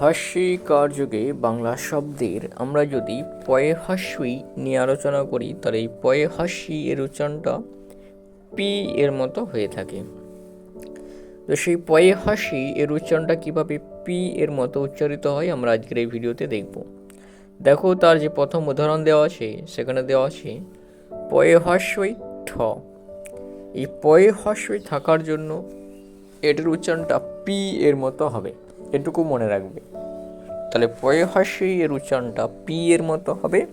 হাস্যিকার যুগে বাংলা শব্দের আমরা যদি পয়ে হাস্যই নিয়ে আলোচনা করি, তাহলে এই পয়ে হাস্যি এর উচ্চারণটা পি এর মতো হয়ে থাকে। তো সেই পয়ে হাসি এর উচ্চারণটা কীভাবে পি এর মতো উচ্চারিত হয় আমরা আজকের এই ভিডিওতে দেখব। দেখো তার যে প্রথম উদাহরণ দেওয়া আছে, সেখানে দেওয়া আছে, পয়ে হাস্যই ঠ। এই পয়ে হাস্যই থাকার জন্য এটার উচ্চারণটা পি এর মতো হবে। এটুকু মনে রাখবে। তাহলে পয়ে হাস্যই এর উচ্চারণটা পি এর মতো হবে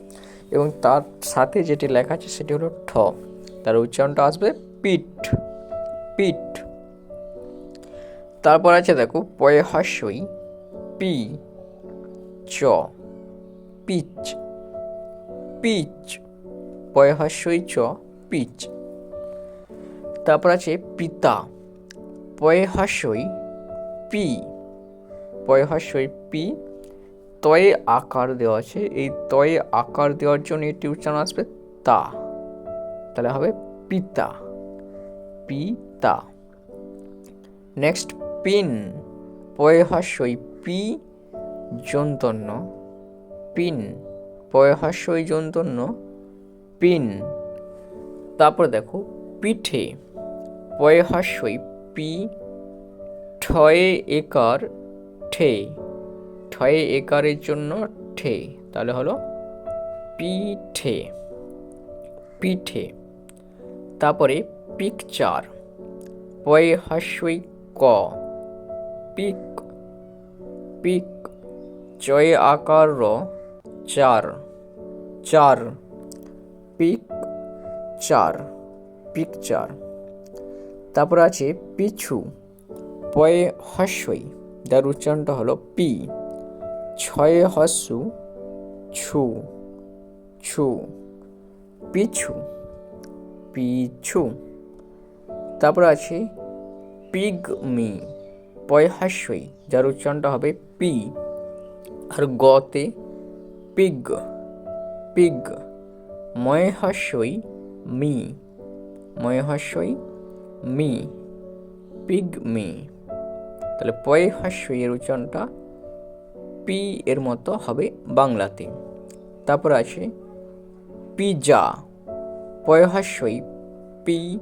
এবং তার সাথে যেটি লেখা আছে সেটি হলো ঠ। তার উচ্চারণটা আসবে পিট পিট তারপর আছে দেখো পয়ে হাস্যই পি, চ, পিচ পিচ। পয়ে হাস্যই চ, পিচ। তারপর আছে পিতা পয়ে হাস্যই পি। পয়ে হাস্যই পি তয়ে আকার দেওয়া আছে। এই তয়ে আকার দেওয়ার জন্য এটি উচ্চারণ আসবে তা। তাহলে হবে পিতা। পিতা। Next pin. পয়ে হাস্যই পি যন্তন্য। পিন। পয়ে হাস্যই যন্তন্য। পিন। তারপর দেখো, পিঠে। পয়ে হাস্যই পি ঠয়ে একার ঠে ঠয়ে একারের জন্য ঠে তাহলে হলো পিঠে। পিঠে। তারপরে পিকচার পয়ে হাস্যই ক। পিক। পিক। চয়ে আকার র। চার। চার। পিক। চার। পিকচার তারপর আছে পিছু। পয়ে হাস্যই। যার উচ্চারণটা হলো পি। ছয়ে হস্যু ছু ছু, পিছু পিছু। তারপর আছে পিগমি, পয় হাস্যই যার উচ্চারণটা হবে পি। আর গতে পিগ পিগ, ময় হাস্যই মি। ময় হাস্যই মি, পিগমি। তাহলে পয়ে হাস্যই এর উচ্চারণটা পি এর মতো হবে বাংলাতে। তারপর আছে পিজা পয় হাস্যই পি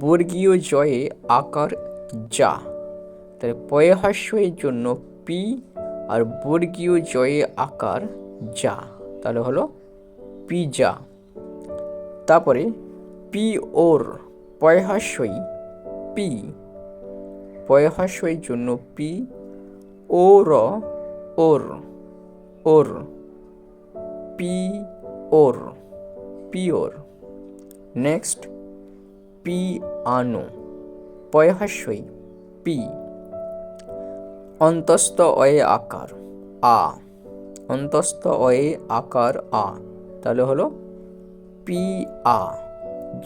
বর্গীয় জয়ে আকার যা। তাহলে পয়ে হাস্যের জন্য পি আর বর্গীয় জয়ে আকার যা, তাহলে হলো পিজা। তারপরে পি ওর পয়ে হাস্যই পি পয়ে জন্য পি, ও, র, ওর ওর, পি, ওর, পিওর। নেক্সট পি, আনো। পয়হাস্যই পি। অন্তস্থ অয়ে আকার, আ। অন্তস্থ অয়ে আকার, আ। তাহলে হলো পি, আ।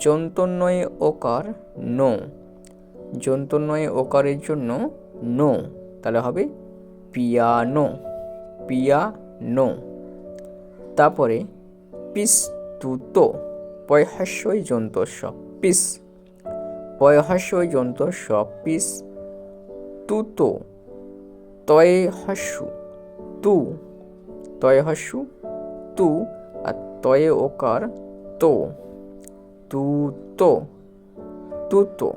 যন্তন্বয়ে ওকার, নো। যন্তন্বয়ে ওকারের জন্য নো। তাহলে হবে পিয়ানো পিয়ানো। তারপরে পিস্তুতো, পয়হাস্যই যন্তস্ব পিস। পয়হাস্যই যন্তস্ব পিস। তুতো তয়ে হাস্যু তু। তয়ে হাস্যু তু। আর তয়ে ওকার তো তু তো তুতো।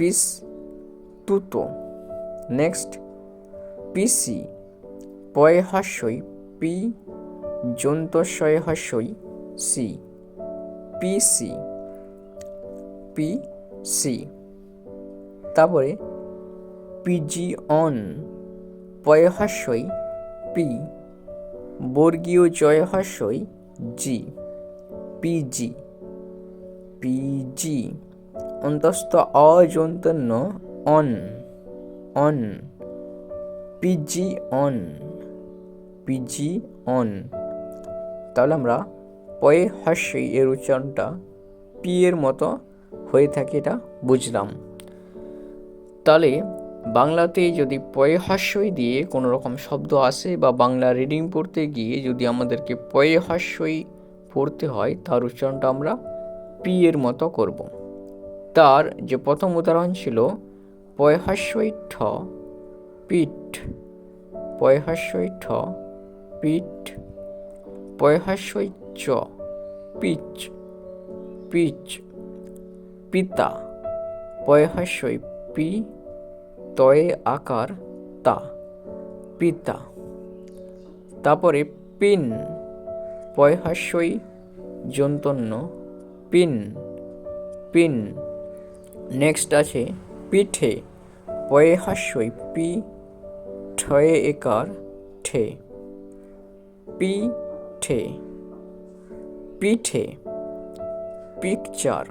পিস তুতো। নেক্সট, পিসি। পয়ে হাস্যই পি যন্তস্বয়ে হাস্যই সি। পিসি। পি সি তারপরে পিজি অন পয়হাস্যই পি বর্গীয় জয়হাস্যই জি। পিজি। পিজি। অন্তস্থ অযন্তন্য অন অন, পিজি অন পিজি অন। তাহলে আমরা পয়ে হাস্যই এর উচ্চারণটা পি এর মতো হয়ে থাকে এটা বুঝলাম। তাহলে বাংলাতে যদি পয়ে হাস্যই দিয়ে কোনো রকম শব্দ আসে বা বাংলা রিডিং পড়তে গিয়ে যদি আমাদেরকে পয়ে হাস্যই পড়তে হয়, তার উচ্চারণটা আমরা পি এর মতো করব। তার যে প্রথম উদাহরণ ছিল পয় হাস্যই ঠ পিঠ। পয়হাস্যই ঠ পিঠ। পয়হাস্যই চ পিচ। পিচ। পিতা। পয়হাস্যই পি। তয়ে আকার, তা। পিতা। তারপরে পিন। পয়হাস্যই যন্তন্য, পিন। পিন। নেক্সট আছে, পিঠে পয়ে হাস্যই পি, ঠয়ে একার ঠে। পি ঠে পিঠে, পিকচার।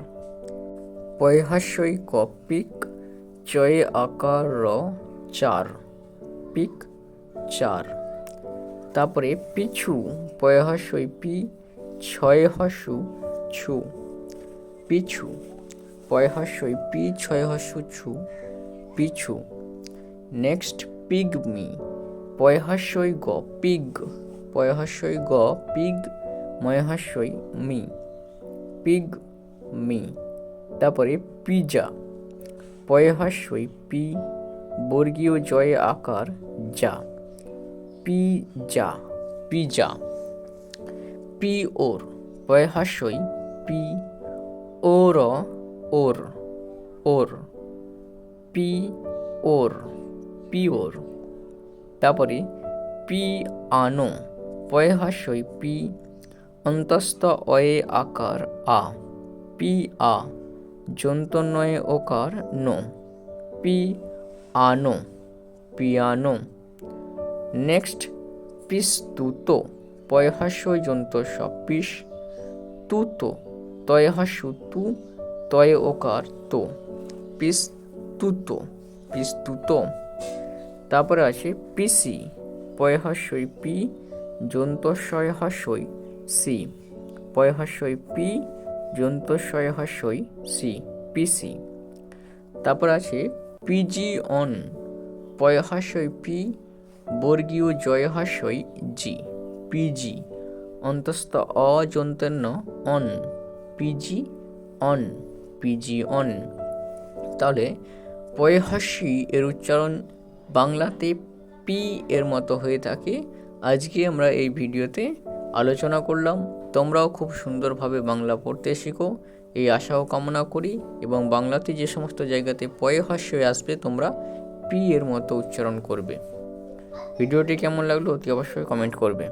পয়ে হাস্যই ক, পিক, চয়ে আকার র, চার। পিক চার তারপরে পিছু পয়ে হাস্যই পি, ছয় হাস্যু ছু। পিছু। পয় হাস্যই পি ছয় হাস্য ছু পিছু। নেক্সট পিগমি পয় হাস্যই গ পিগ পয় হাস্যই গ পিগ ময় হাস্যই মি পিগ মি তারপরে পিজা পয় হাস্যই পি বর্গীয় জয়ে আকার, যা। পি যা পিজা পি ওর পয় হাস্যই পি ওর ওর ওর, পি ওর পি, ওর। তারপরে পি, আনো, পয় হাস্যই পি, অন্তস্থ অয়ে আকার আ, পি, আ যন্তনয়ে ওকার নো, পি, আনো, পিয়ানো। নেক্সট, পিস্তুতো পয়হাস্য যন্ত সব পিস, তুতো তয়হাস্য তু তয় ওকার তো পিস তুতো পিস তুতো তারপরে আছে পিসি পয়হাস্যই পি যন্তস্বয় হাস্যই সি পয়হাস্যই পি যন্তস্বয় হাস্যই সি পিসি তারপর আছে পিজি অন পয়হাস্যই পি বর্গীয় জয়হাস্যই জি পিজি অন্তস্থ অযন্তন্য অন পিজি অন পিজি অন। তাহলে পয়হাস্যি এর উচ্চারণ বাংলাতে পি এর মতো হয়ে থাকে। আজকে আমরা এই ভিডিওতে আলোচনা করলাম, তোমরাও খুব সুন্দরভাবে বাংলা পড়তে শিখো, এই আশাও কামনা করি এবং বাংলাতে যে সমস্ত জায়গাতে পয়ে হাস্য আসবে, তোমরা পি এর মতো উচ্চারণ করবে। ভিডিওটি কেমন লাগল অতি অবশ্যই কমেন্ট করবে।